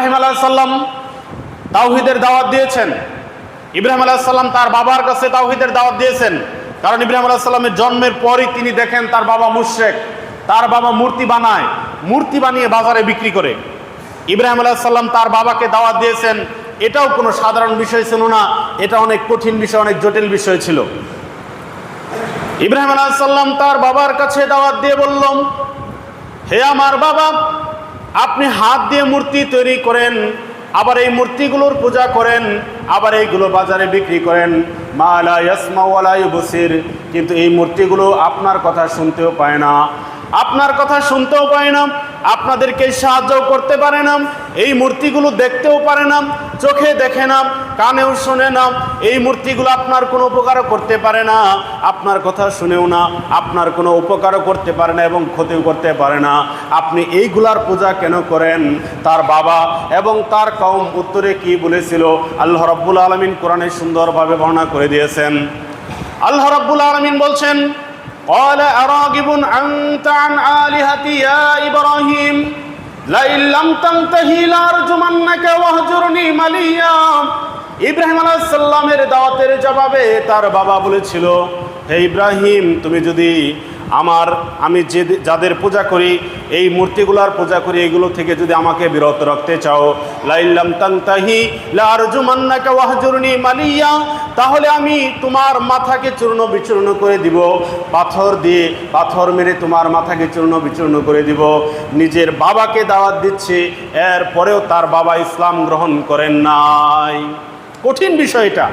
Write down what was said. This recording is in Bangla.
ইব্রাহিম আলাইসাল্লাম তাওহিদের দাওয়াত দিয়েছেন। ইব্রাহিম আলাইসাল্লাম তার বাবার কাছে তাওহিদের দাওয়াত দিয়েছেন। কারণ ইব্রাহিম আলাইসাল্লামের জন্মের পরই তিনি দেখেন তার বাবা মুশরেক, তার বাবা মূর্তি বানায়, মূর্তি বানিয়ে বাজারে বিক্রি করে। ইব্রাহিম আলাইসাল্লাম তার বাবাকে দাওয়াত দিয়েছেন। এটাও কোনো সাধারণ বিষয় ছিল না, এটা অনেক কঠিন বিষয়, অনেক জটিল বিষয় ছিল। ইব্রাহিম আলাইসাল্লাম তার বাবার কাছে দাওয়াত দিয়ে বললাম হে আমার বাবা আপনি হাত দিয়ে মূর্তি তৈরি করেন, আবার এই মূর্তিগুলোর পূজা করেন, আবার এইগুলো বাজারে বিক্রি করেন। মালা কিন্তু এই মূর্তিগুলো আপনার কথা শুনতেও পায় না। আপনার কথা শুনতেও পায় না। আপনাদেরকে সাহায্য করতে পারে না, এই মূর্তিগুলো দেখতেও পারে না, চোখে দেখে না, কানেও শোনে না, এই মূর্তিগুলো আপনার কোনো উপকারও করতে পারে না, আপনার কথা শুনেও না, আপনার কোনো উপকারও করতে পারে না এবং ক্ষতিও করতে পারে না। আপনি এইগুলার পূজা কেন করেন? তার বাবা এবং তার কম উত্তরে কি বলেছিল? আল্লাহ রব্বুল আলমিন কোরআনে সুন্দরভাবে বর্ণনা করে দিয়েছেন। আল্লাহ রব্বুল আলমিন বলছেন قال أراغب أنت عن آلهتي يا إبراهيم لئن لم تنتهي لأرجمنك واهجرني مليا ইব্রাহিম আলাইসাল্লামের দাওয়াতের জবাবে তার বাবা বলেছিল হে ইব্রাহিম, তুমি যদি আমার, আমি যে যাদের পূজা করি, এই মূর্তিগুলার পূজা করি, এগুলো থেকে যদি আমাকে বিরত রাখতে চাও, লাইল্লাম তাংতাহি লারজুমান্নাকা ওয়াহজুরনি মালিয়া, তাহলে আমি তোমার মাথাকে চূর্ণ বিচূর্ণ করে দিব। পাথর দিয়ে পাথর মেরে তোমার মাথাকে চূর্ণ বিচূর্ণ করে দিব। নিজের বাবাকে দাওয়াত দিচ্ছে এর পরেও তার বাবা ইসলাম গ্রহণ করেন নাই। কঠিন বিষয় এটা।